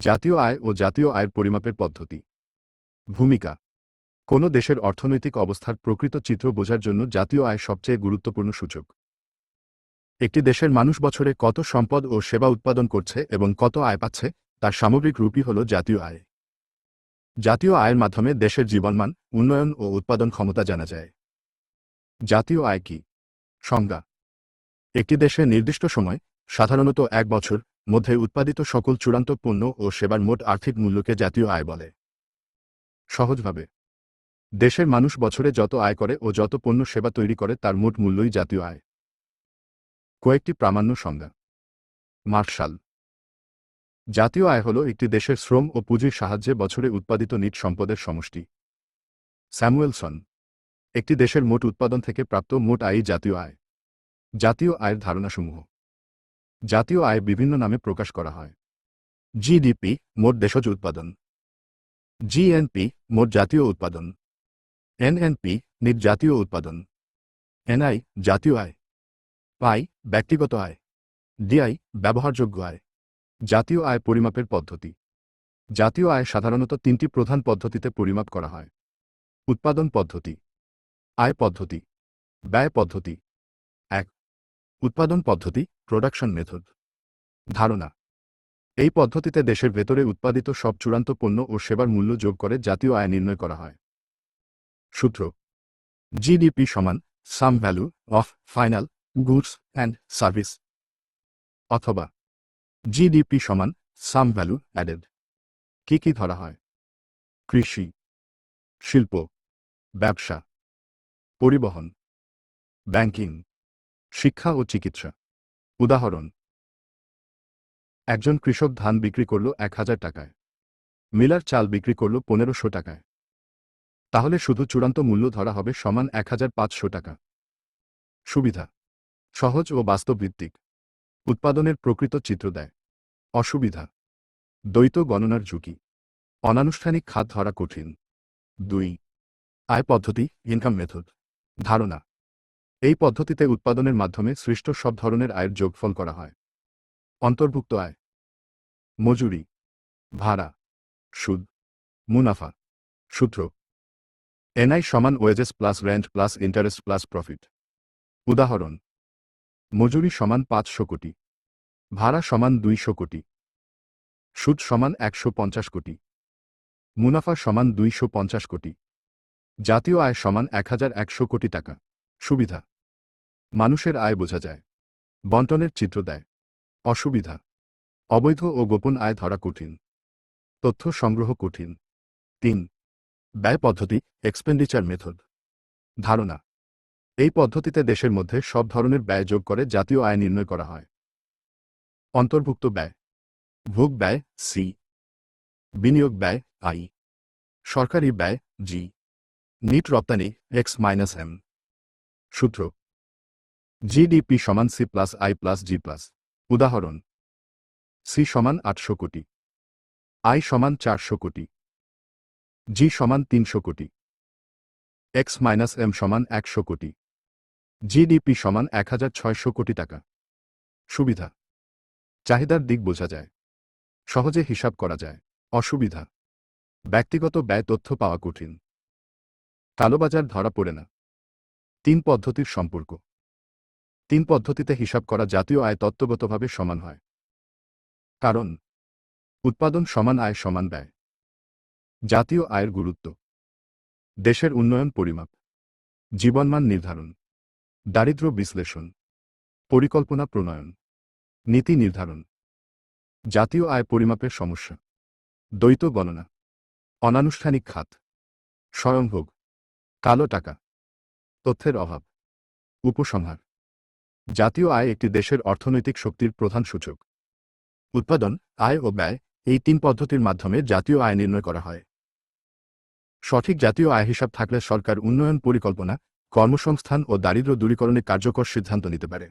জাতীয় আয় ও জাতীয় আয়ের পরিমাপের পদ্ধতি। ভূমিকা। কোনো দেশের অর্থনৈতিক অবস্থার প্রকৃত চিত্র বোঝার জন্য জাতীয় আয় সবচেয়ে গুরুত্বপূর্ণ সূচক। একটি দেশের মানুষ বছরে কত সম্পদ ও সেবা উৎপাদন করছে এবং কত আয় পাচ্ছে, তার সামগ্রিক রূপই হল জাতীয় আয়। জাতীয় আয়ের মাধ্যমে দেশের জীবনমান, উন্নয়ন ও উৎপাদন ক্ষমতা জানা যায়। জাতীয় আয় কি? সংজ্ঞা। একটি দেশে নির্দিষ্ট সময়, সাধারণত এক বছর মধ্যে উৎপাদিত সকল চূড়ান্ত পণ্য ও সেবার মোট আর্থিক মূল্যকে জাতীয় আয় বলে। সহজভাবে। দেশের মানুষ বছরে যত আয় করে ও যত পণ্য সেবা তৈরি করে তার মোট মূল্যই জাতীয় আয়। কয়েকটি প্রামাণ্য সংজ্ঞা। মার্শাল। জাতীয় আয় হল একটি দেশের শ্রম ও পুঁজির সাহায্যে বছরে উৎপাদিত নিট সম্পদের সমষ্টি। স্যামুয়েলসন। একটি দেশের মোট উৎপাদন থেকে প্রাপ্ত মোট আয়ই জাতীয় আয়। জাতীয় আয়ের ধারণাসমূহ। জাতীয় আয় বিভিন্ন নামে প্রকাশ করা হয়। জিডিপি, মোট দেশজ উৎপাদন। জিএনপি, মোট জাতীয় উৎপাদন। এনএনপি নিট জাতীয় উৎপাদন। এনআই, জাতীয় আয়। পাই, ব্যক্তিগত আয়। ডিআই, ব্যবহারযোগ্য আয়। জাতীয় আয় পরিমাপের পদ্ধতি। জাতীয় আয় সাধারণত তিনটি প্রধান পদ্ধতিতে পরিমাপ করা হয়। উৎপাদন পদ্ধতি। আয় পদ্ধতি। ব্যয় পদ্ধতি। এক উৎপাদন পদ্ধতি প্রোডাকশন মেথড ধারণা। এই পদ্ধতিতে দেশের ভেতরে উৎপাদিত সব চূড়ান্ত পণ্য ও সেবার মূল্য যোগ করে জাতীয় আয় নির্ণয় করা হয়। সূত্র। জিডিপি সমান sum value of final goods and service. অথবা জিডিপি সমান সাম ভ্যালু অ্যাডেড। কি কি ধরা হয়? কৃষি। শিল্প। ব্যবসা। পরিবহন। ব্যাংকিং। শিক্ষা ও চিকিৎসা। উদাহরণ, একজন কৃষক ধান বিক্রি করল এক হাজার টাকায়। মিলার চাল বিক্রি করল পনেরোশো টাকায়। তাহলে শুধু চূড়ান্ত মূল্য ধরা হবে সমান এক হাজার পাঁচশো টাকা। সুবিধা, সহজ ও বাস্তবভিত্তিক। উৎপাদনের প্রকৃত চিত্র দেয়। অসুবিধা, দ্বৈত গণনার ঝুঁকি। অনানুষ্ঠানিক খাত ধরা কঠিন। দুই, আয় পদ্ধতি ইনকাম মেথড ধারণা এই পদ্ধতিতে উৎপাদনের মাধ্যমে সৃষ্ট সব ধরনের আয়ের যোগফল করা হয়। অন্তর্ভুক্ত আয়। মজুরি। ভাড়া। সুদ। মুনাফা। সূত্র। এনআই সমান wages plus rent plus interest plus profit. উদাহরণ। মজুরি সমান পাঁচশো কোটি। ভাড়া সমান দুইশো কোটি। সুদ সমান একশো পঞ্চাশ কোটি। মুনাফা সমান দুইশো পঞ্চাশ কোটি। জাতীয় আয় সমান এক হাজার একশো কোটি টাকা। সুবিধা। মানুষের আয় বোঝা যায়। বন্টনের চিত্র দেয়। অসুবিধা। অবৈধ ও গোপন আয় ধরা কঠিন। তথ্য সংগ্রহ কঠিন। তিন। ব্যয় পদ্ধতি এক্সপেন্ডিচার মেথড ধারণা। এই পদ্ধতিতে দেশের মধ্যে সব ধরনের ব্যয় যোগ করে জাতীয় আয় নির্ণয় করা হয়। অন্তর্ভুক্ত ব্যয়। ভোগ ব্যয় সি বিনিয়োগ ব্যয় আই সরকারি ব্যয় জি নিট রপ্তানি এক্স মাইনাস এম সূত্র। জিডিপি সমান C plus I plus G plus উদাহরণ সি সমান আটশো কোটি। আই সমান চারশো কোটি। জি সমান তিনশো কোটি। এক্স মাইনাস এম সমান একশো কোটি। জিডিপি সমান এক হাজার ছয়শো কোটি টাকা। সুবিধা, চাহিদার দিক বোঝা যায়। সহজে হিসাব করা যায়। অসুবিধা, ব্যক্তিগত ব্যয় তথ্য পাওয়া কঠিন। কালোবাজার ধরা পড়ে না। তিন পদ্ধতির সম্পর্ক। তিন পদ্ধতিতে হিসাব করা জাতীয় আয় তত্ত্বগতভাবে সমান হয়। কারণ, উৎপাদন সমান আয় সমান ব্যয়। জাতীয় আয়ের গুরুত্ব। দেশের উন্নয়ন পরিমাপ। জীবনমান নির্ধারণ। দারিদ্র্য বিশ্লেষণ। পরিকল্পনা প্রণয়ন। নীতি নির্ধারণ। জাতীয় আয় পরিমাপের সমস্যা। দ্বৈত গণনা। অনানুষ্ঠানিক খাত। স্বয়ংভোগ। কালো টাকা। তথ্যের অভাব। উপসংহার। জাতীয় আয় একটি দেশের অর্থনৈতিক শক্তির প্রধান সূচক। উৎপাদন, আয় ও ব্যয় এই তিন পদ্ধতির মাধ্যমে জাতীয় আয় নির্ণয় করা হয়। সঠিক জাতীয় আয় হিসাব থাকলে সরকার উন্নয়ন পরিকল্পনা, কর্মসংস্থান ও দারিদ্র দূরীকরণে কার্যকর সিদ্ধান্ত নিতে পারে।